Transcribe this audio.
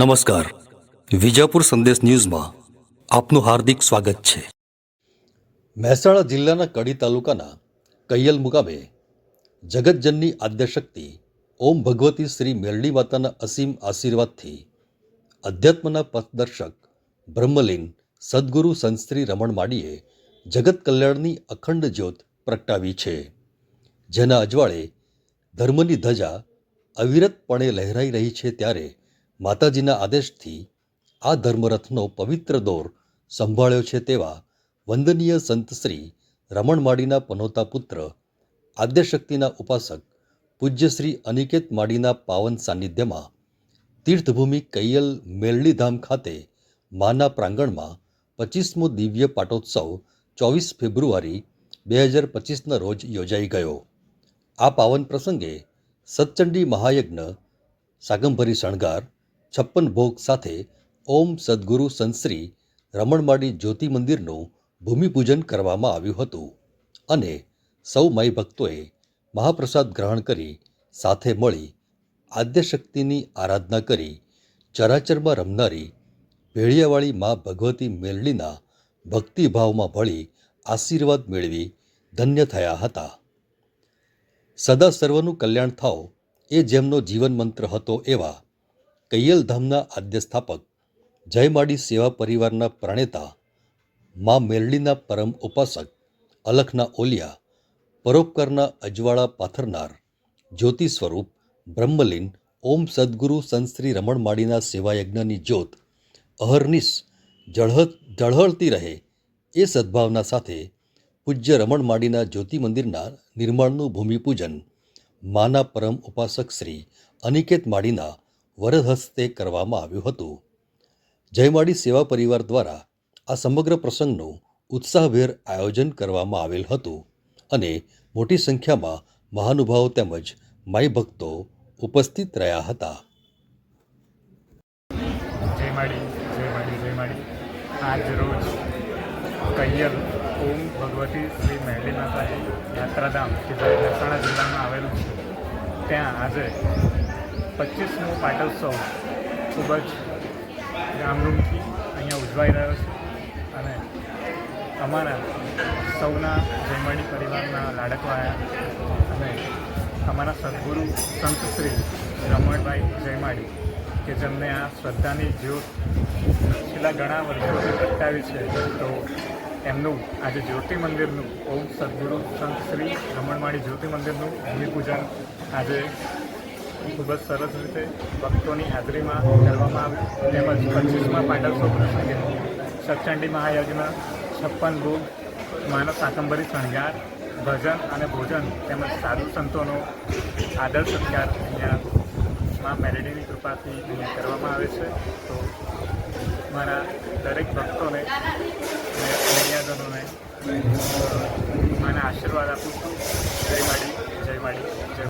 નમસ્કાર. વિજાપુર સંદેશ ન્યૂઝમાં આપનું હાર્દિક સ્વાગત છે. મહેસાણા જિલ્લાના કડી તાલુકાના કૈયલ મુકામે જગતજનની આદ્યશક્તિ ઓમ ભગવતી શ્રી મેરડી માતાના અસીમ આશીર્વાદથી અધ્યાત્મના પથદર્શક બ્રહ્મલીન સદગુરુ સંતશ્રી રમણ માડીએ જગત કલ્યાણની અખંડ જ્યોત પ્રગટાવી છે. જેના અજવાળે ધર્મની ધજા અવિરતપણે લહેરાઈ રહી છે ત્યારે માતાજીના આદેશથી આ ધર્મરથનો પવિત્ર દોર સંભાળ્યો છે તેવા વંદનીય સંત શ્રી રમણ માડીના પનોતા પુત્ર, આદ્યશક્તિના ઉપાસક પૂજ્ય શ્રી અનિકેત માડીના પાવન સાનિધ્યમાં તીર્થભૂમિ કૈયલ મેલડીધામ ખાતે માના પ્રાંગણમાં પચીસમો દિવ્ય પાટોત્સવ ચોવીસ ફેબ્રુઆરી બે હજાર પચીસના રોજ યોજાઈ ગયો. આ પાવન પ્રસંગે સત્ચંડી મહાયજ્ઞ, સાગંભરી શણગાર છપ્પન ભોગ સાથે ઓમ સદગુરુ સંશ્રી રમણમાડી જ્યોતિ મંદિરનું ભૂમિપૂજન કરવામાં આવ્યું હતું અને સૌ માઈ ભક્તોએ મહાપ્રસાદ ગ્રહણ કરી સાથે મળી આદ્યશક્તિની આરાધના કરી ચરાચરમાં રમનારી ભેળિયાવાળી મા ભગવતી મેલડીના ભક્તિભાવમાં ભળી આશીર્વાદ મેળવી ધન્ય થયા હતા. સદા સર્વનું કલ્યાણ થાવ એ જેમનો જીવન મંત્ર હતો એવા કૈયલધામના આદ્ય સ્થાપક જયમાડી સેવા પરિવારના પ્રણેતા, મા મેરડીના પરમ ઉપાસક, અલખના ઓલિયા, પરોપકારના અજવાળા પાથરનાર, જ્યોતિ સ્વરૂપ, બ્રહ્મલીન, ઓમ સદગુરુ સંતશ્રી રમણ માડીના સેવાયજ્ઞની જ્યોત, અહર્નિશ જળહત ઝળહળતી રહે એ સદ્ભાવના સાથે પૂજ્ય રમણ માડીના જ્યોતિ મંદિરના નિર્માણનું ભૂમિપૂજન, માના પરમ ઉપાસક શ્રી અનિકેત માડીના વરદ હસ્તે કરવામાં આવ્યું હતું. જયમાડી સેવા પરિવાર દ્વારા આ સમગ્ર પ્રસંગનું ઉત્સાહભેર આયોજન કરવામાં આવેલ હતું અને મોટી સંખ્યામાં મહાનુભાવો તેમજ માઈ ભક્તો ઉપસ્થિત રહ્યા હતા. ઓમ ભગવતી શ્રી મહેલી માતાજી યાત્રાધામ, કે જે મહેસાણા જિલ્લામાં આવેલું છે, ત્યાં આજે પચીસમો પાટોત્સવ ખૂબ જ ધામધૂમથી અહીંયા ઉજવાઈ રહ્યો છે અને અમારા સૌના જયમાડી પરિવારના લાડકવાયા અને અમારા સદગુરુ સંત શ્રી રમણભાઈ જયમાડી કે જેમને આ શ્રદ્ધાની જ્યોત છેલ્લા ઘણા વર્ષોથી પ્રગટાવી છે, તો એમનું આજે જ્યોતિ મંદિરનું ઓમ સદગુરુ સંત શ્રી રમણવાણી જ્યોતિ મંદિરનું ભૂમિપૂજન આજે ખૂબ જ સરસ રીતે ભક્તોની હાજરીમાં કરવામાં આવી. તેમજ પચીસમાં પાટોત્સવ પ્રસંગે સચંડી મહાયજ્ઞ, છપ્પન ભોગ માનવ સાકંબરી શણગાર, ભજન અને ભોજન તેમજ સાધુ સંતોનો આદર સત્કાર અહીંયા માં મેરેડીની કૃપાથી અહીંયા કરવામાં આવે છે. તો મારા દરેક ભક્તોને મર્યાદનોને મને આશીર્વાદ આપું છું. જય